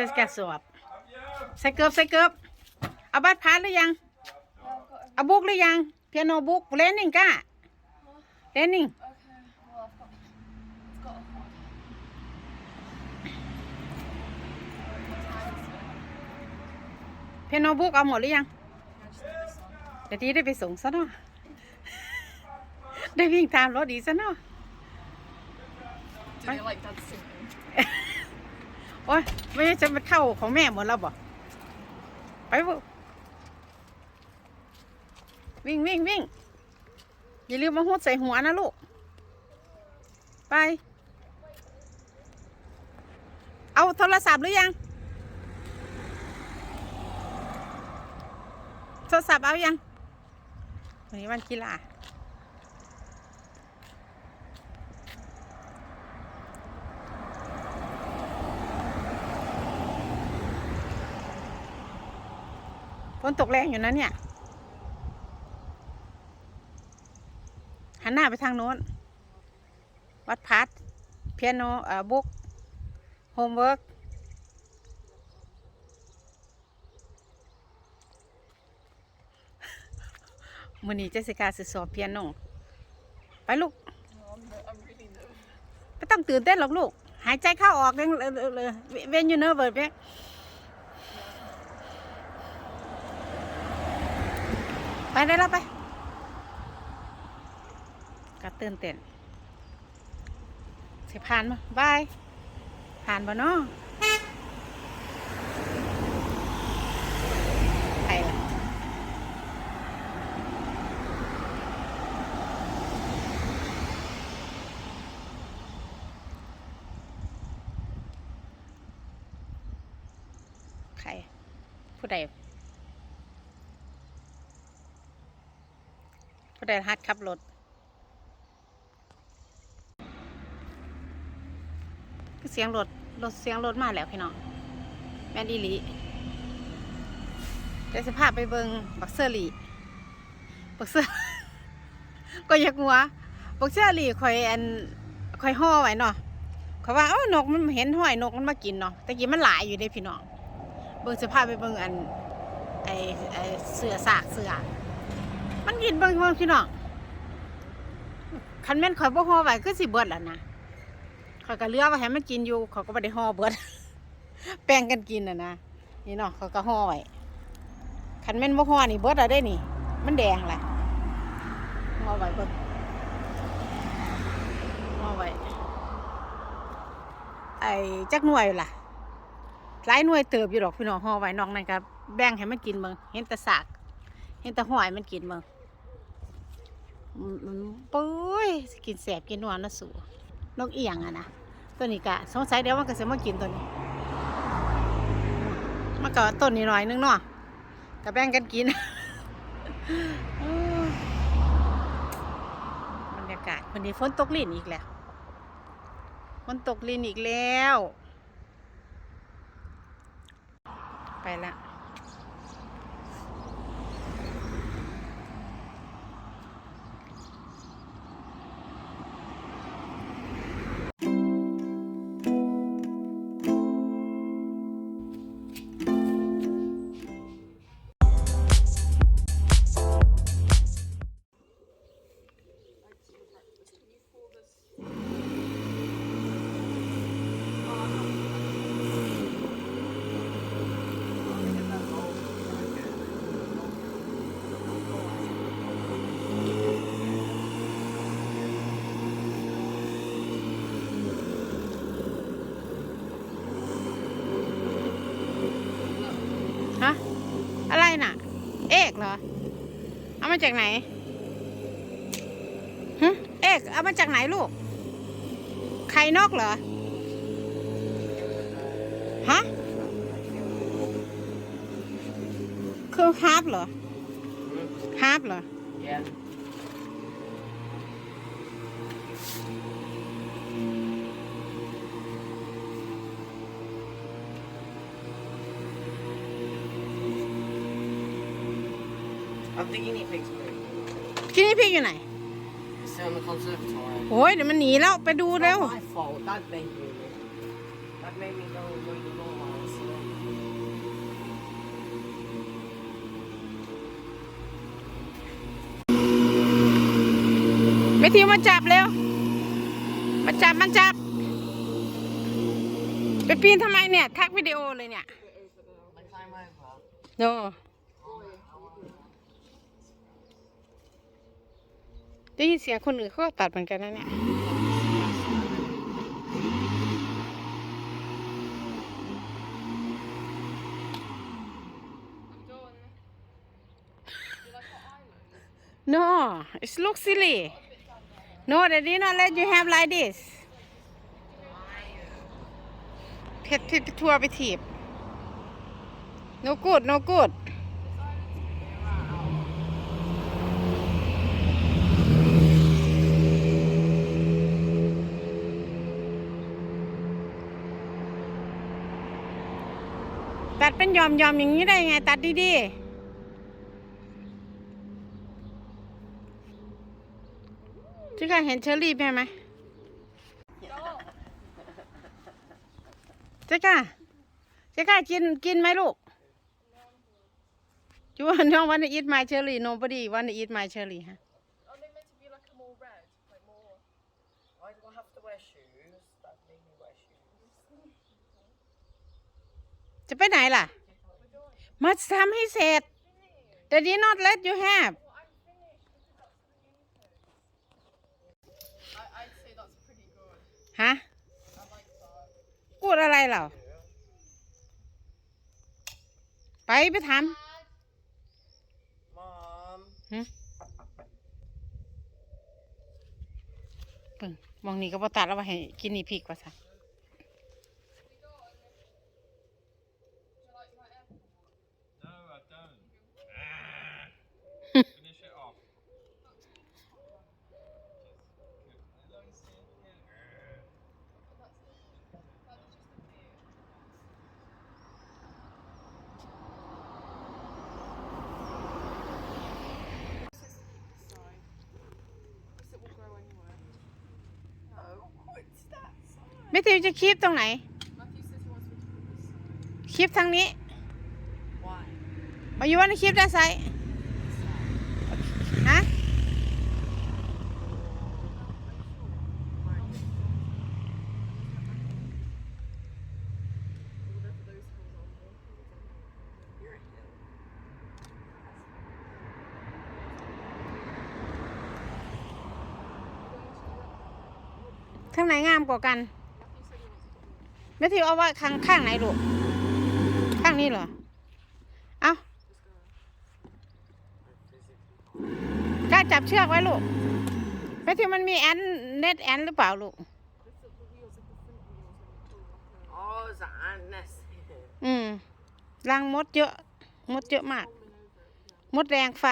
วันนี้จะแกะสอบใส่เกือบใส่เกือบเอาบัตรพาสหรือยัง เอาบุ๊กหรือยัง เปียโนบุ๊กเลนนิ่งก้าเลนนิ่ง Okay, well, I've got, it's got a hole. เปียโนบุ๊กเอาหมดหรือยังเดี๋ยวนี้ได้ไปส่งซะเนาะได้วิ่งตามรถดีซะเนาะ Do they like dad singing? โอ้ยไม่ใช่จะมาเข้าของแม่หมดแล้วบ่ไปบุวิ่งวิ่งวิ่งอย่าลืมมาหูดใส่หัวนะลูก ไป เอาโทรศัพท์หรือยัง โทรศัพท์เอายัง วันนี้วันกีฬา นตกแรงอยู่นะเนี่ย หันหน้าไปทางโน้น วัดพัดเปียโนเอ่อบุ๊กโฮมเวิร์กมือนี้เจสิกาสิสอบเปียโนไปลูก No, really ไม่ต้องตื่นเต้นหรอกลูก หายใจเข้าออกเลยเลยเว้นอยู่เนอะเบิร์ดเว้ย ไปได้แล้วไปก็ตื่นเต้นสิผ่านมาบาย ผ่านบ่เนาะใครล่ะใครผู้ใด ผู้ใดฮัดขับรถคือเสียงรถรถเสียงรถมาแล้วพี่น้องแม่นอีลีเดี๋ยวจะพาไปเบิงบักเซอร์ลีบักเซอร์ก็อยากหัวบักเซอร์ลีคอยอันคอยห่อไว้เนาะเขาว่าเอ้านกมันเห็นห้อยนกมันมากินเนาะแต่กี้มันหลายอยู่เด้พี่น้องเบิ่งจะพาไปเบิงอันไอไอเสือสากเสือ มันกินบิ่งเบิ่งพี่น้องคันแม่นข่อยบ่ห่อไว้คือสิเบิดแล้วนะข่อยก็เลือไว้ให้มันกินอยู่เขาก็บ่ได้ห่อเบิด แป้งกันกินน่ะนะนี่เนาะเขาก็ห่อไว้คันแม่นบ่ห่อนี่เบิดแล้วได้นี่ มันแดงแหละห่อไว้เบิ่งห่อไว้ไอ้จักหน่วยล่ะหลายหน่วยเติบอยู่ดอกพี่น้องห่อไว้นอกนั่นก็แบ่งให้มันกินเมืองเห็นแต่สาก เห็นแต่หอยมันกินมืองอืมอืมปุ้ยกินแสบกินหวานนะสูนกเอียงอะนะตัวนี้กะสงสัยเดี๋ยวมันก็จะมากินตัวนี้มันก็ต้นนี้หน่อยนึงเนาะก็แบ่งกันกินโอ้ยบรรยากาศวันนี้ฝนตกลิ่นอีกแล้วฝนตกลิ่นอีกแล้ว ไปละ มาจากไหนฮะเอกเอามาจากไหนลูก ไข่นกเหรอ ฮะ คือฮาร์ปเหรอฮาร์ปเหรอ Yeah. I'm thinking he picks me. ที่นี่พี่อยู่ไหน He's still in the conservatory. โอ้ยเดี๋ยวมันหนีแล้วไปดูเร็ว Not my fault. That made me. That made me go and join the law house. Matthew ม่ทิวมาจับเร็ว มาจับมันจับ ไปปีนทำไมเนี่ย ทักวิดีโอเลยเนี่ย I climb over. โน ได้ยินเสียงคนอื่นเขาก็ตัดเหมือนกันนะเนี่ย No, it looks silly. No, they did not let you have like this. เพชรเพชรทัวร์ไปถีบ no good no good เป็นยอมยอมอย่างนี้ได้ไง ตัดดีๆที่เคยเห็นเชอรี่ไหมไหมเจ๊ก้าเจ๊ก้ากินกินไหมลูกจูว่าน้องวันนี้ eat my cherry nobody want to eat my cherry ฮะ Are they meant to be like a more red? Like more. Why do I have to wear shoes? That made me wear shoes. จะไปไหนล่ะ มาทำให้เสร็จ แต่ did not let you have I, I'd say that's pretty good. ฮะ I like that. กูดอะไรเหรอไปไปท Mom. ำหึเบิ่งมองนี่ก็บ่ตัดแล้วว่าให้กินนี่พริกว่าซะ Do you like my air? No, I don't. Finish it off. That's just a bit. ไม่ติวจะคลิปตรงไหน Matthew says he wants me to put this side. คลิปทางนี้ Why? มาอยู่วันคลิปด้าน แม่ทิวเอาว่าข้างข้างไหนลูก ข้างนี้เหรอ เอากล้าจับเชือกไว้ลูกแม่ทิวมันมีแอนเน็ตแอนหรือเปล่าลูก อืมรังมดเยอะ มดเยอะมาก มดแรงไฟ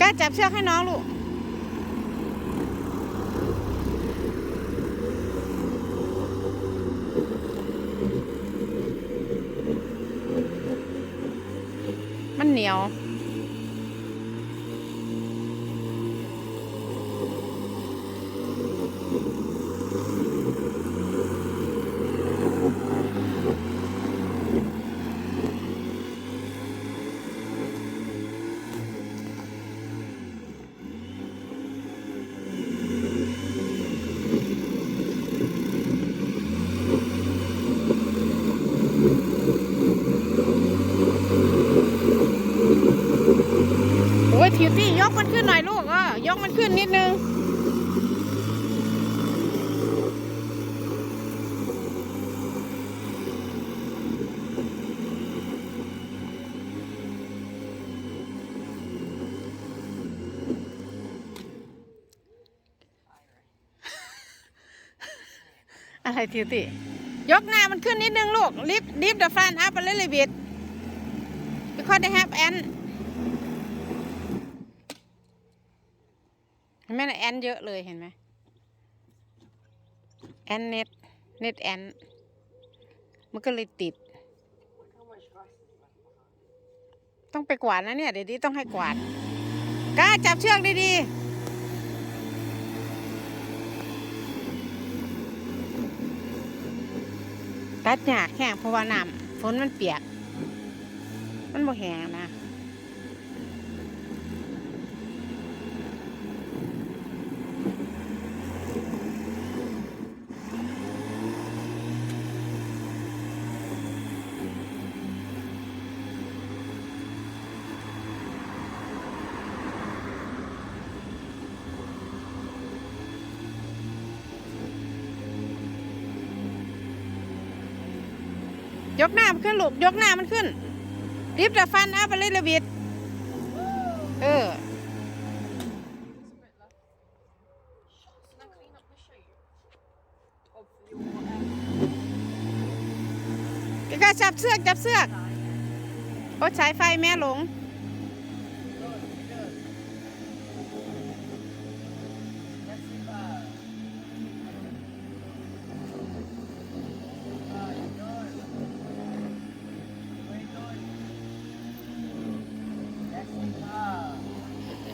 กล้าจับเชือกให้น้องลูก เหนียว โอ้ ยกมันขึ้นหน่อยลูกเออยกมันขึ้นนิดนึง อะไรทิวตี้ยกหน้ามันขึ้นนิดนึงลูก ลิฟลิฟเดอะฟันอัพไปเลยลยบิด because they have an เห็นไห มนะแอนเยอะเลยเห็นไหมแอนเน็ตเน็ตแอนมันก็เลยติด ต้องไปกวาดนะเนี่ยเดี๋ยวนี้ต้องให้กวาดกล้าจับเชือกดีๆตัดหยากแห้งเพราะว่าน้ำฝนมันเปียก มันบ่แห้งนะ ยกหน้ามันขึ้นลูกยกหน้ามันขึ้นรีบแต่ฟันเอาไปเลยระบิดเออก็จับเสือกจับเสือกโอ้ใช้ไฟแม่หลง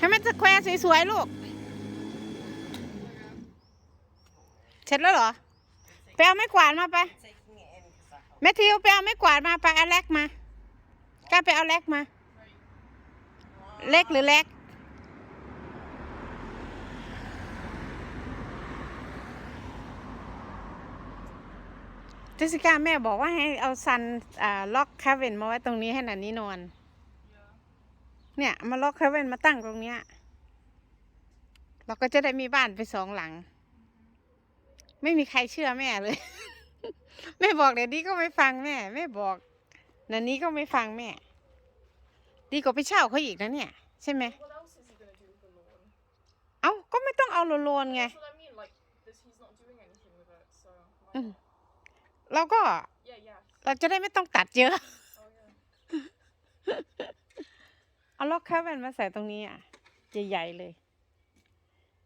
ให้มันสแควร์สวยๆลูก เสร็จแล้วเหรอไปเอาไม้กวาดมาไปแมทธิวไปเอาไม้กวาดมาไปเอาแล็กมากล้าไปเอาแล็กมาเล็กหรือแล็กเจสสิก้าแม่บอกว่าให้เอาซันอ่าล็อกคาเวนมาไว้ตรงนี้ให้นันนี้นอน เนี่ยเอามาล็อกคาเวนมาตั้งตรงเนี้ย เราก็จะได้มีบ้านไปสองหลัง ไม่มีใครเชื่อแม่เลย แม่บอกเดี๋ยวนี้ก็ไม่ฟังแม่แม่บอกนันนี้ก็ไม่ฟังแม่ ดีกว่าไปเช่าเขาอีกนะเนี่ย ใช่ไหม What else is he gonna do with the lawn? เอ้าก็ไม่ต้องเอาโลนๆไง That's what I mean. Like, this, he's not doing anything with it. So. why Mm. not? เราก็ Yeah, yeah. เราจะได้ไม่ต้องตัดเยอะ Oh yeah. เอาล็อกคาเวนมาใส่ตรงนี้อะ ใหญ่ๆเลย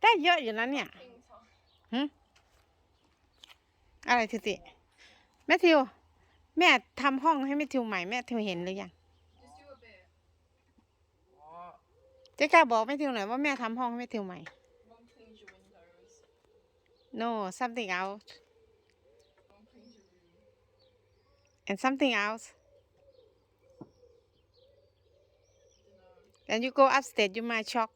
ได้เยอะอยู่นะเนี่ย Ping time. อะไรทิติแม่ทิว แม่ทำห้องให้แม่ทิวใหม่แม่ทิวเห็นหรือยังเจ๊กล้าบอกแม่ทิวหน่อยว่าแม่ทำห้องให้แม่ทิวใหม่ no something else and something else Dunno. and you go upstairs you might shock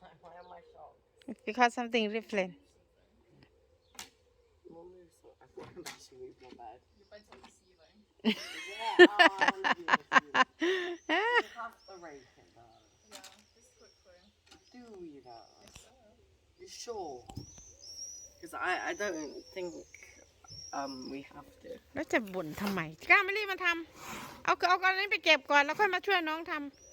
Why, why am I shocked? because something different We'll move some. I thought I'm actually move my bed. Your bed's on the ceiling. Yeah, oh, I want to do this. You have to rake it though. Yeah, just quickly. Do you know? Yes, sir. You sure? Because I, I don't think um we have to. แล้วจะบ่นทำไมกล้าไม่รีบมาทำเอาเอาก่อนนี้ไปเก็บก่อนแล้วค่อยมาช่วยน้องทำ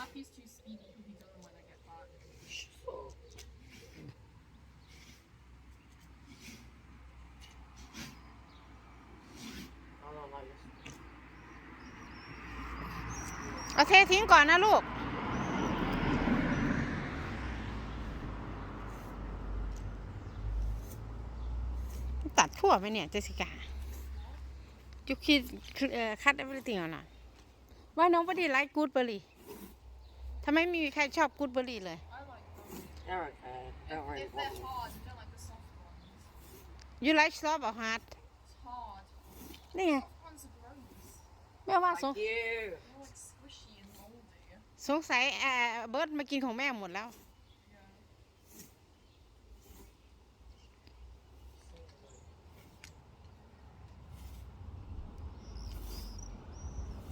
Matthew's too speedy. He'll be done when I get back. Sure. I don't like this. เอาเททิ้งก่อนนะลูก ตัดทั่วไหมเนี่ยเจสสิก้าจุคิดเอ่อคัด everything เอานะว่าำไมไม่มีใครชอบกูดเบอร์รี่เลย I like them. They're okay. Don't really If want they're them. hard, I don't like the soft ones. you like soft or hard It's hard. นี่ไง Soft ones are gross. แม่ว่าสง Thank you. They're like squishy and moldy. สงสัยเอ่อเบิร์ดมากินของแม่หมดแล้ว Oh